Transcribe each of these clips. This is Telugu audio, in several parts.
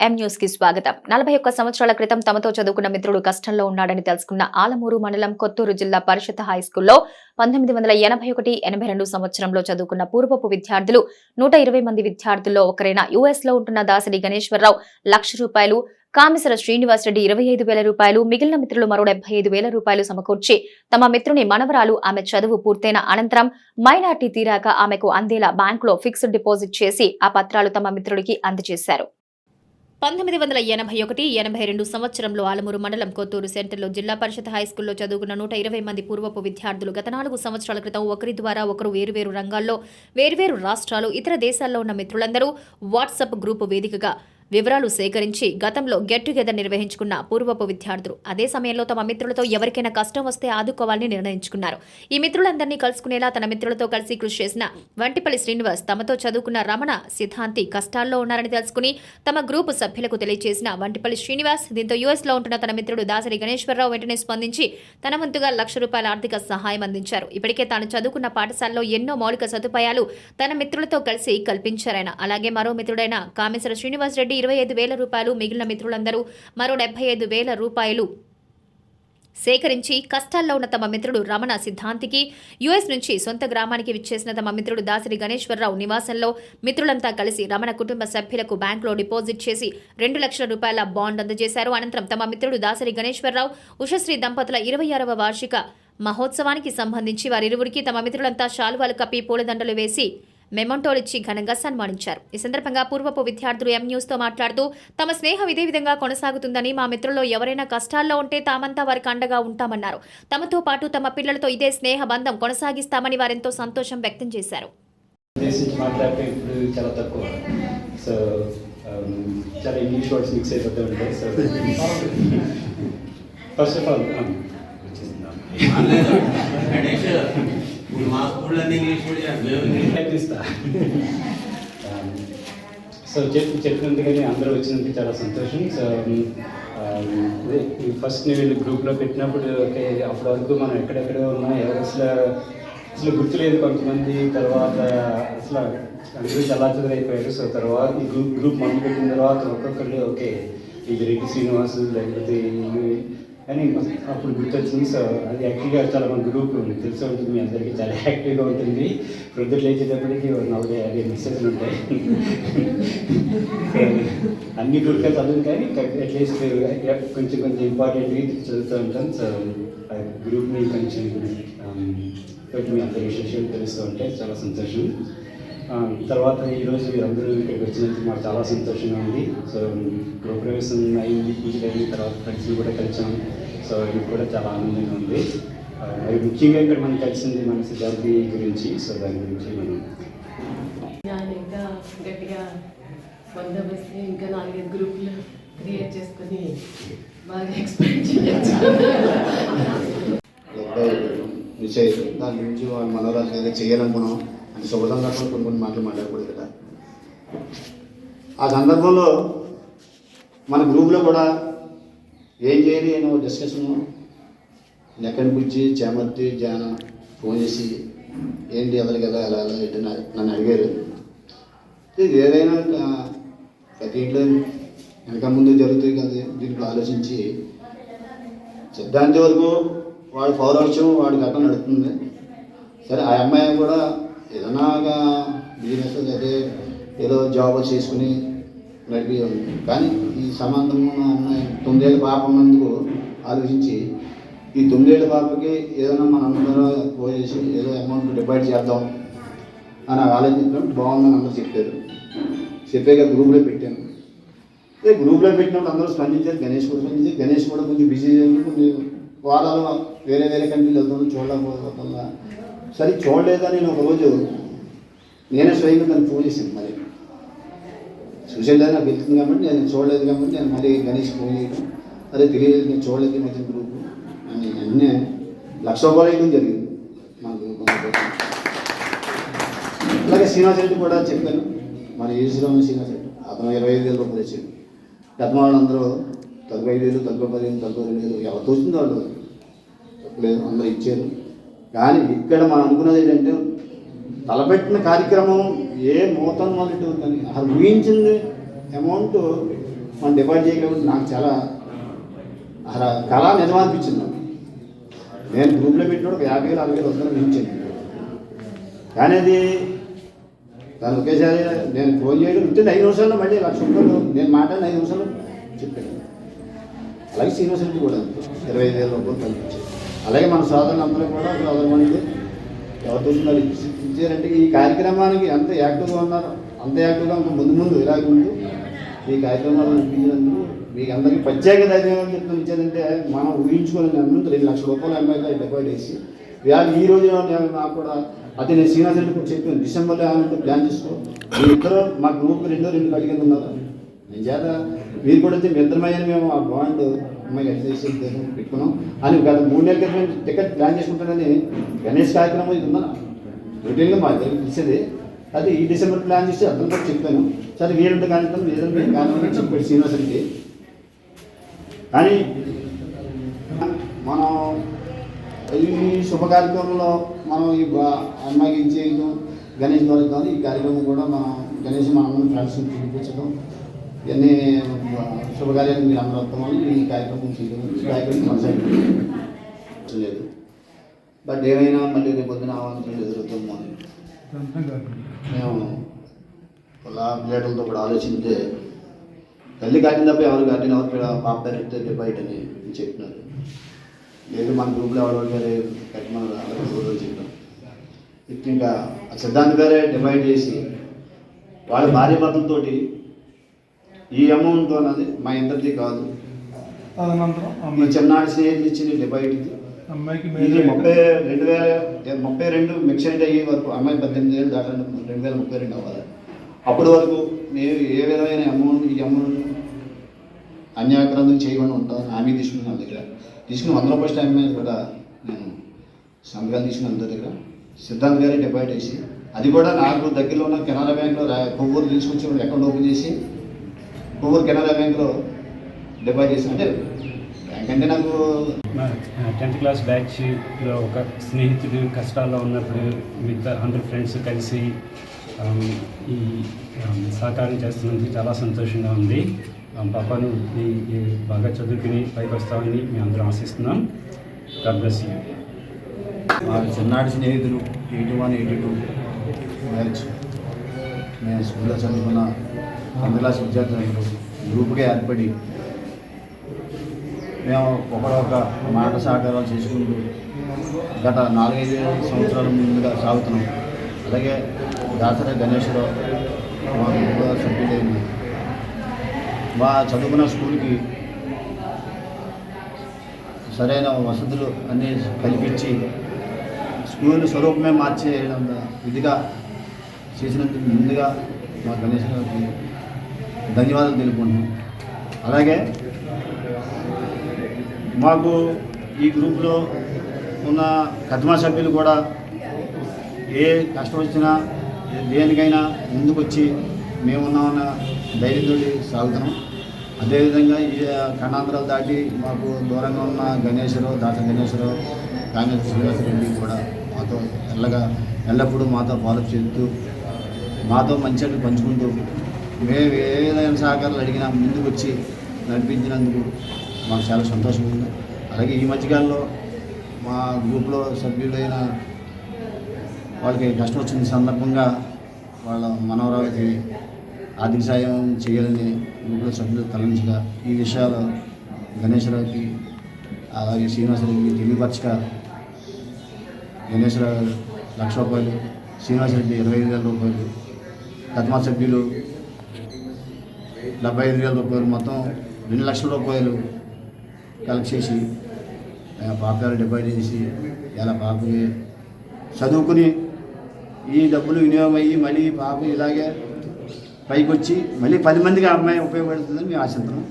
ఎం న్యూస్కి స్వాగతం. నలభై ఒక్క సంవత్సరాల క్రితం తమతో చదువుకున్న మిత్రుడు కష్టంలో ఉన్నాడని తెలుసుకున్న ఆలమూరు మండలం కొత్తూరు జిల్లా పరిషత్ హై స్కూల్లో పంతొమ్మిది వందల ఎనభై ఒకటి ఎనభై రెండు సంవత్సరంలో చదువుకున్న పూర్వపు విద్యార్థులు నూట ఇరవై మంది విద్యార్థుల్లో ఒకరైన యుఎస్లో ఉంటున్న దాసరి గణేశ్వరరావు లక్ష రూపాయలు కామిసర శ్రీనివాస్ రెడ్డి ఇరవై ఐదు వేల రూపాయలు మిగిలిన మిత్రులు మరో డెబ్బై ఐదు వేల రూపాయలు సమకూర్చి తమ మిత్రుని మనవరాలు ఆమె చదువు పూర్తయిన అనంతరం మైనార్టీ తీరాక ఆమెకు అందేలా బ్యాంకులో ఫిక్స్డ్ డిపాజిట్ చేసి ఆ పత్రాలు తమ మిత్రుడికి అందజేశారు. పంతొమ్మిది వందల ఎనభై ఒకటి ఎనభై రెండు సంవత్సరంలో ఆలమూరు మండలం కొత్తూరు సెంటర్లో జిల్లా పరిషత్ హైస్కూల్లో చదువుకున్న నూట ఇరవై మంది పూర్వపు విద్యార్థులు గత నాలుగు సంవత్సరాల క్రితం ఒకరి ద్వారా ఒకరు వేరువేరు రంగాల్లో వేర్వేరు రాష్ట్రాలు ఇతర దేశాల్లో ఉన్న మిత్రులందరూ వాట్సాప్ గ్రూపు వేదికగా వివరాలు సేకరించి గతంలో గెట్ టుగెదర్ నిర్వహించుకున్న పూర్వపు విద్యార్థులు. అదే సమయంలో తమ మిత్రులతో ఎవరికైనా కష్టం వస్తే ఆదుకోవాలని నిర్ణయించుకున్నారు. ఈ మిత్రులందరినీ కలుసుకునేలా తన మిత్రులతో కలిసి కృషి చేసిన వంటిపల్లి శ్రీనివాస్ తమతో చదువుకున్న రమణ సిద్ధాంతి కష్టాల్లో ఉన్నారని తెలుసుకుని తమ గ్రూపు సభ్యులకు తెలియజేసిన వంటిపల్లి శ్రీనివాస్ దీంతో యుఎస్లో ఉంటున్న తన మిత్రుడు దాసరి గణేశ్వరరావు వెంటనే స్పందించి తన వంతుగా లక్ష రూపాయల ఆర్థిక సహాయం అందించారు. ఇప్పటికే తాను చదువుకున్న పాఠశాలలో ఎన్నో మౌలిక సదుపాయాలు తన మిత్రులతో కలిసి కల్పించారాయన. అలాగే మరో మిత్రుడైన కామేశ్వర శ్రీనివాస్ రెడ్డి ఇరవై ఐదు వేల రూపాయలు మిగిలిన మిత్రులందరూ మరో డెబ్బై ఐదు వేల రూపాయలు సేకరించి కష్టాల్లో ఉన్న తమ మిత్రుడు రమణ సిద్ధాంతికి యుఎస్ నుంచి సొంత గ్రామానికి విచ్చేసిన తమ మిత్రుడు దాసరి గణేశ్వరరావు నివాసంలో మిత్రులంతా కలిసి రమణ కుటుంబ సభ్యులకు బ్యాంకులో డిపాజిట్ చేసి రెండు లక్షల రూపాయల బాండ్ అందజేశారు. అనంతరం తమ మిత్రుడు దాసరి గణేశ్వరరావు ఉషశ్రీ దంపతుల ఇరవై ఆరవ వార్షిక మహోత్సవానికి సంబంధించి వారిరువురికి తమ మిత్రులంతా శాలువాలు కప్పి పూలదండలు వేసి మెమంటోలిచ్చి ఘనంగా సన్మానించారు. ఈ సందర్భంగా పూర్వపు విద్యార్థులు ఎం న్యూస్తో మాట్లాడుతూ తమ స్నేహం ఇదే విధంగా కొనసాగుతుందని మా మిత్రుల్లో ఎవరైనా కష్టాల్లో ఉంటే తామంతా వారికి అండగా ఉంటామన్నారు. తమతో పాటు తమ పిల్లలతో ఇదే స్నేహ బంధం కొనసాగిస్తామని వారెంతో సంతోషం వ్యక్తం చేశారు. ఉద్దేశించి మాట్లాడితే ఇప్పుడు చాలా తక్కువ. సో చాలా ఇంగ్లీష్ వర్డ్స్ మిక్స్ అయిపోతూ ఉంటాయి. సో ఫస్ట్ ఆఫ్ ఆల్ మా స్కూల్లో ఇంగ్లీష్ సో చెప్పి చెప్పినందుకని అందరూ వచ్చినందుకు చాలా సంతోషం. సో ఫస్ట్ నేను వీళ్ళు గ్రూప్లో పెట్టినప్పుడు ఓకే అప్పటి వరకు మనం ఎక్కడెక్కడ ఉన్నా. ఎవరు అసలు అసలు గుర్తులేదు కొంతమంది. తర్వాత అసలు అందరూ చాలా అయిపోయారు సో తర్వాత ఈ గ్రూప్ గ్రూప్ మొదలు పెట్టిన తర్వాత ఒక్కొక్కరు ఓకే ఇది రెడ్డి శ్రీనివాస్ లేకపోతే కానీ అప్పుడు గుర్తొచ్చింది సో అది యాక్టివ్గా చాలా మన గ్రూప్ తెలిసి ఉంటుంది మీ అందరికీ? చాలా యాక్టివ్గా ఉంటుంది. ప్రొద్దున లేచేటప్పటికి ఒక నలభై యాభై మెసేజ్లు ఉంటాయి. అన్ని గ్రూప్గా చదువు కానీ అట్లీస్ట్ కొంచెం కొంచెం ఇంపార్టెంట్గా చదువుతూ ఉంటాను సో ఆ గ్రూప్ని కొంచెం కొంచెం మీ అందరి విశేషాలు తెలుస్తూ ఉంటాయి చాలా సంతోషం. తర్వాత ఈరోజు మీరందరూ ఇక్కడికి వచ్చినందుకు మాకు చాలా సంతోషంగా ఉంది. సో గృహప్రవేశం అయింది పూజలు అయిన తర్వాత ఫ్రెండ్స్ని కూడా కలిసాం. సో ఇది కూడా చాలా ఆనందంగా ఉంది. మరి ముఖ్యంగా ఇక్కడ మనం కలిసింది మన సిద్ధార్థి గురించి. సో దాని గురించి మనం నేను ఇంకా గట్టిగా బందోబస్తు ఇంకా నాలుగైదు గ్రూపులు క్రియేట్ చేసుకుని బాగా ఎక్స్పెక్ట్ చేయొచ్చు. నిశ్చయం దాని గురించి వాళ్ళ మనోరాలు ఏదో చేయాలనుకున్నాం. అంటే శుభ కొన్ని కొన్ని మాటలు మాట్లాడకూడదు కదా. ఆ సందర్భంలో మన గ్రూప్లో కూడా ఏం చేయాలి నేను డిస్కషన్ లెక్కని గురించి చేమర్తి జాన ఫోన్ చేసి ఏంటి ఎవరికి ఎలా ఎలా ఎలా ఏంటి నన్ను అడిగారు. ఇది ఏదైనా ప్రతి ఇంట్లో వెనక ముందు జరుగుతుంది కదా దీంట్లో ఆలోచించి సిద్ధాంతి వరకు వాడి పౌరవక్షం వాడి గతం నడుతుంది. సరే ఆ అమ్మాయి కూడా ఏదన్నాగా బిజినెస్ అదే ఏదో జాబ్ చేసుకుని నడిపి ఉంది. కానీ ఈ సంబంధం ఉన్న తొమ్మిదేళ్ళ పాప ఉన్నందుకు ఆలోచించి ఈ తొమ్మిదేళ్ళ పాపకి ఏదైనా మన అందరూ పోయేసి ఏదో అమౌంట్ డిపాజిట్ చేద్దాం అని ఆలోచించడం బాగుందని అందరూ చెప్పారు. చెప్పాక గ్రూప్లో పెట్టాను. అదే గ్రూప్లో పెట్టినప్పుడు అందరూ స్పందించారు. గణేష్ కూడా స్పందించారు. గణేష్ కూడా కొంచెం బిజీ కొన్ని వారాలు వేరే వేరే కంట్రీలు వెళ్తాను చూడలేకపోతున్నా. సరే చూడలేదని నేను ఒకరోజు నేనే స్వయంగా దాన్ని పూజేసాను మరి. చూసేది నాకు వెళ్తుంది కాబట్టి నేను చూడలేదు కాబట్టి నేను మళ్ళీ గణేష్ పూజ చేయడం. అదే తెలియలేదు నేను చూడలేదు మధ్య గ్రూప్ అని అన్నీ లక్ష రూపాయలు వేయడం జరిగింది మా గ్రూప్ అలాగే శ్రీనివాస్ రెడ్డి కూడా చెప్పాను. మన ఈశ్వరం శ్రీనివాస్ రెడ్డి అతను ఇరవై ఐదు వేల రూపాయలు ఇచ్చాడు పెద్ద వాళ్ళందరూ తొంభై ఐదు వేలు తొంభై పదిహేను తొంభై రెండు వేలు ఎవరు తోచింది వాళ్ళు. లేదు అందరూ ఇచ్చారు. కానీ ఇక్కడ మనం అనుకున్నది ఏంటంటే తలపెట్టిన కార్యక్రమం ఏ నూతన మొదటి ఉందని అది ఊహించింది అమౌంట్ మనం డిపాజిట్ చేయకపోతే నాకు చాలా అలా కళ నిజం అనిపించింది నేను గ్రూప్లో పెట్టినప్పుడు ఒక యాభై వేలు అరవై వేలు వస్తుందని మించింది కానీ అది దాని ఒకేసారి నేను ఫోన్ చేయడం ఉంటే ఐదు నిమిషాల్లో మళ్ళీ లక్ష రూపాయలు నేను మాట్లాడిన ఐదు నిమిషాలు చెప్పాను. అలాగే శ్రీనివాసరెడ్డి కూడా ఇరవై ఐదు వేల రూపాయలు కల్పించాను అలాగే మన సోదరులు అందరూ కూడా సోదరులు ఎవరు చూస్తున్నారు ఇచ్చారంటే ఈ కార్యక్రమానికి ఎంత యాక్టివ్గా ఉన్నారు అంత యాక్టివ్గా ఇంకా ముందు ముందు ఇలాగ ఉంటూ ఈ కార్యక్రమాలు నడిపించినందుకు మీకు అందరికీ ప్రత్యేక ధన్యవాదాలు చెప్తాను ఇచ్చారంటే మనం ఊహించుకోలేని అన్నంత రెండు లక్షల రూపాయలు ఎంఐగా డిపాజిట్ చేసి ఇవాళ ఈ రోజు నాకు కూడా అదే నేను శ్రీనివాస్ రెడ్డి కూడా చెప్పాను డిసెంబర్లో ఏమంటే ప్లాన్ చేసుకో. మీ ఇద్దరు మా గ్రూప్ రెండో రెండు అడిగింది ఉన్నారు. నేను చేత మీరు కూడా వచ్చి మీ మేము ఆ బాండ్ అమ్మాయి ఎక్సైజ్ పెట్టుకున్నాం. అని గత మూడు నెలల క్రితం టికెట్ ప్లాన్ చేసుకుంటానని గణేష్ కార్యక్రమం ఇది ఉందా? రొటీన్గా మా దగ్గర తెలిసేది. అది ఈ డిసెంబర్ ప్లాన్ చేసి అతను కూడా చెప్పాను. సరే వీరంత కార్యక్రమం లేదంటే కార్యక్రమం చెప్పాడు శ్రీనివాస్ రెడ్డి. కానీ మనం ఈ శుభ కార్యక్రమంలో మనం ఈ అమ్మాయికి గణేష్ ద్వారా ఈ కార్యక్రమం కూడా మనం గణేష్ మనం అందరం ఫ్రెండ్స్ చూపించడం ఇవన్నీ శుభకార్యాలు మీరు అందరూ వస్తామని ఈ కార్యక్రమం చేయడం ఈ కార్యక్రమం కొనసాగించడం లేదు. బట్ ఏమైనా మళ్ళీ రేపు పొద్దున అవాంతరం ఎదురుతాము అని. మేము అలా ప్లేటలతో కూడా ఆలోచిస్తే తల్లి కాటిన తప్ప ఎవరు కాటిన ఎవరు పాప పెరిగితే బయటని అని చెప్పినారు. లేదు మన గ్రూప్లో ఎవరు గారే కట్టమని అలాగే ఇప్పుడు ఇంకా సిద్ధాంత్ గారే డివైడ్ చేసి వాళ్ళ భార్య భర్తలతోటి ఈ అమౌంట్ అన్నది మా ఇద్దరిది కాదు. తదనంతరం ఈ అమ్మాయి. చిన్నాడు స్నేహితులు ఇచ్చిన డివైడ్ ఇది అమ్మాయికి ఇది ముప్పై రెండు వేల ముప్పై రెండు మిక్సెంట్ అయ్యే వరకు అమ్మాయి పద్దెనిమిది వేలు దాటండి రెండు వేల ముప్పై రెండు అవ్వాలి. అప్పటి వరకు మేము ఏ విధమైన అమౌంట్ ఈ అమౌంట్ అన్యాక్రాంతం చేయకుండా ఉంటాం హామీ తీసుకున్నాను నా దగ్గర. తీసుకుని వంద రూపాయల టైం మీద కూడా నేను సంతకాలు తీసుకుని అందరి దగ్గర సిద్ధాంత్ గారే డిపాజిట్ చేసి అది కూడా నాకు దగ్గరలో ఉన్న కెనరా బ్యాంక్లో కొవ్వూరు తీసుకొచ్చి అకౌంట్ ఓపెన్ చేసి కొవ్వూరు కెనరా బ్యాంక్లో డిపాజిట్ చేసి అంటే బ్యాంక్ అంటే నాకు టెన్త్ క్లాస్ బ్యాచ్లో ఒక స్నేహితుడు కష్టాల్లో ఉన్నప్పుడు విత్ అందరు ఫ్రెండ్స్ కలిసి ఈ సహకారం చేస్తున్నందుకు చాలా సంతోషంగా ఉంది. పాపను బాగా చదువుకుని పైకి వస్తామని మేము అందరం ఆశిస్తున్నాం. గాడ్ బ్లెస్ యూ మా చిన్నాటి స్నేహితులు eighty one eighty two. Marriage నేను స్కూల్లో చదువుకున్న అందులో క్లాస్ విద్యార్థులందరూ గ్రూప్గా ఏర్పడి మేము ఒకరొక మాట సహకారాలు చేసుకుంటూ గత నాలుగైదు సంవత్సరాల ముందుగా సాగుతున్నాం. అలాగే దాసరి గణేశ్వరరావు మా కుటుంబ సభ్యులైన మా చదువుకున్న స్కూల్కి సరైన వసతులు అన్నీ కల్పించి స్కూల్ స్వరూపమే మార్చేయడం ఇదిగా చేసినందుకు ముందుగా మా గణేష్ గారికి ధన్యవాదాలు తెలుపుకుంటున్నాం. అలాగే మాకు ఈ గ్రూప్లో ఉన్న కద్మా సభ్యులు కూడా ఏ కష్టం వచ్చినా దేనికైనా ముందుకొచ్చి మేమున్నామన్న ధైర్యంతో సాగుతున్నాం. అదేవిధంగా ఈ ఖండాంతరాలు దాటి మాకు దూరంగా ఉన్న గణేశ్వరరావు దాస గణేశ్వరరావు కాంగ్రెస్ శ్రీనివాసరెడ్డి కూడా మాతో ఎల్లగా ఎల్లప్పుడూ మాతో ఫాలో చేస్తూ మాతో మంచిగా పంచుకుంటూ మేము ఏ విధమైన సహకారాలు అడిగినా ముందుకు వచ్చి నడిపించినందుకు మాకు చాలా సంతోషంగా ఉంది. అలాగే ఈ మధ్యకాలంలో మా గ్రూప్లో సభ్యులైన వాళ్ళకి కష్టం వచ్చిన సందర్భంగా వాళ్ళ మనవరాలకి ఆర్థిక సాయం చేయాలని గ్రూప్లో సభ్యులు తలంచగా ఈ విషయాలు గణేశ్వరావుకి అలాగే శ్రీనివాసరెడ్డికి తెలియపరచక గణేశ్వరరావు లక్ష రూపాయలు శ్రీనివాసరెడ్డి ఇరవై ఐదు వేల రూపాయలు కథమా సభ్యులు డెబ్బై ఐదు వేల రూపాయలు మొత్తం రెండు లక్షల రూపాయలు కలెక్ట్ చేసి పాప గారు డిపాజిట్ చేసి ఇలా పాపకి చదువుకుని ఈ డబ్బులు వినియోగం అయ్యి మళ్ళీ పాప ఇలాగే పైకి వచ్చి మళ్ళీ పది మందికి అమ్మాయి ఉపయోగపడుతుందని మేము ఆశిస్తున్నాం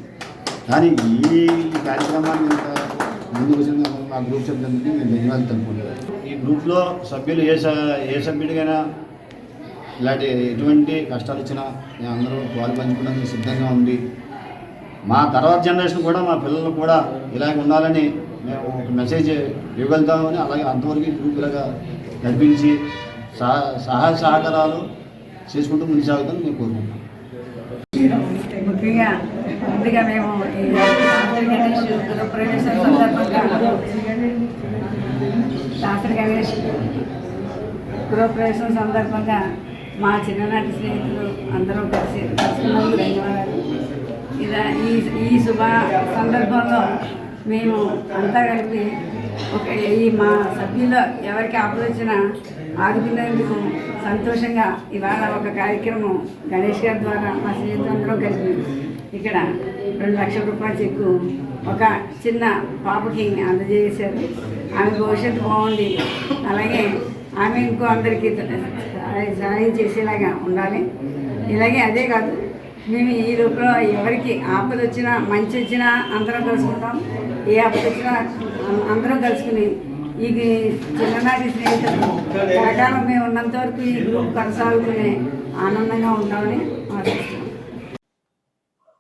కానీ ఈ కార్యక్రమాన్ని ఇంత ముందుకు వచ్చిన మా గ్రూప్ సభ్యులందరికీ మేము ధన్యవాదాలు తెలుపుకుంటున్నాం ఈ గ్రూప్లో సభ్యులు ఏ స ఏ సభ్యుడికైనా ఇలాంటి ఎటువంటి కష్టాలు వచ్చినా మేము అందరూ పాలు పంచుకోవడానికి సిద్ధంగా ఉండి మా తర్వాత జనరేషన్ కూడా మా పిల్లలు కూడా ఇలాగ ఉండాలని మేము ఒక మెసేజ్ ఇవ్వగలుగుతామని అలాగే అంతవరకు గ్రూపులుగా గ్రూప్ ఇలాగా నడిపించి సహాయ సహకారాలు చేసుకుంటూ ముందు సాగుతామని మేము కోరుకుంటున్నాం. ముఖ్యంగా ముందుగా మేము ఈ గణేష్ సందర్భంగా గణేష్ గృహప్రవేశం సందర్భంగా మా చిన్ననాటి స్నేహితులు అందరూ కలిసి కలుసుకున్నందుకు ధన్యవాదాలు. ఇలా ఈ ఈ శుభ సందర్భంలో మేము అంతా కలిపి ఒక ఈ మా సభ్యుల్లో ఎవరికి ఆపద వచ్చినా ఆదుకునేందుకు సంతోషంగా ఇవాళ ఒక కార్యక్రమం గణేష్ గారి ద్వారా మా స్నేహితులందరం కలిపి ఇక్కడ రెండు లక్షల రూపాయల చెక్కు ఒక చిన్న పాపకి అందజేశారు. ఆమె భవిష్యత్తు బాగుంది. అలాగే ఆమె ఇంకో అందరికీ సహాయం చేసేలాగా ఉండాలి. ఇలాగే అదే కాదు మేము ఈ రూపంలో ఎవరికి ఆపద వచ్చినా మంచి వచ్చినా అందరం కలుసుకుంటాం. ఏ ఆపద వచ్చినా అందరం కలుసుకుని ఈ చిన్ననాటి స్నేహితులు కలకాలం మేము ఉన్నంత వరకు ఈ గ్రూప్ కొనసాగుతూనే ఆనందంగా ఉంటామని ఆశిస్తున్నాం.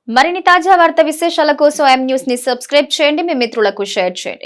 మరిన్ని తాజా వార్త విశేషాల కోసం ఎం న్యూస్ని సబ్స్క్రైబ్ చేయండి. మీ మిత్రులకు షేర్ చేయండి.